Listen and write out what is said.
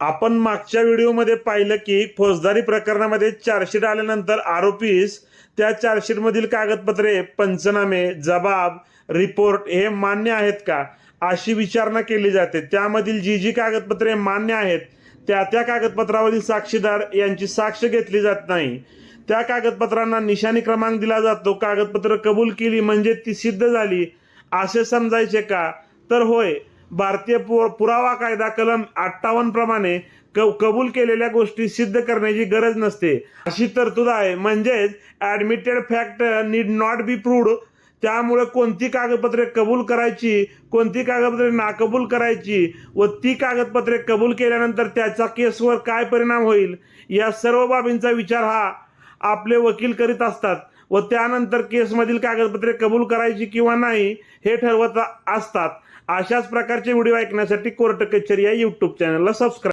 आपण मागच्या व्हिडिओमध्ये पाहिलं की फौजदारी प्रकरणामध्ये चार्जशीट आल्यानंतर आरोपीस त्या चार्जशीटमधील कागदपत्रे पंचनामे जबाब रिपोर्ट हे मान्य आहेत का अशी विचारणा केली जाते. त्यामधील जी जी कागदपत्रे मान्य आहेत त्या त्या कागदपत्रावरील साक्षीदार यांची साक्ष घेतली जात नाही. त्या कागदपत्रांना निशाणी क्रमांक दिला जातो. कागदपत्र कबूल केली म्हणजे ती सिद्ध झाली. असे समजायचे का? तर होय भारतीय पु- पुरावा कायदा कलम अठ्ठावन्न प्रमाणे क कबूल केलेल्या गोष्टी सिद्ध करण्याची गरज नसते. अशी तरतूद आहे. म्हणजेच admitted fact need not be proved त्यामुळे कोणती कागदपत्रे कबूल करायची कोणती कागदपत्रे नाकबूल करायची व ती कागदपत्रे कबूल केल्यानंतर त्याचा केसवर काय परिणाम होईल या सर्व बाबींचा विचार हा आपले वकील करीत असतात. व त्यानंतर केसमधील कागदपत्रे कबूल करायची किंवा नाही हे ठरवत असतात. अशाच प्रकारचे व्हिडिओ ऐकण्यासाठी कोर्ट कचेरी या यूट्यूब चॅनलला सबस्क्राईब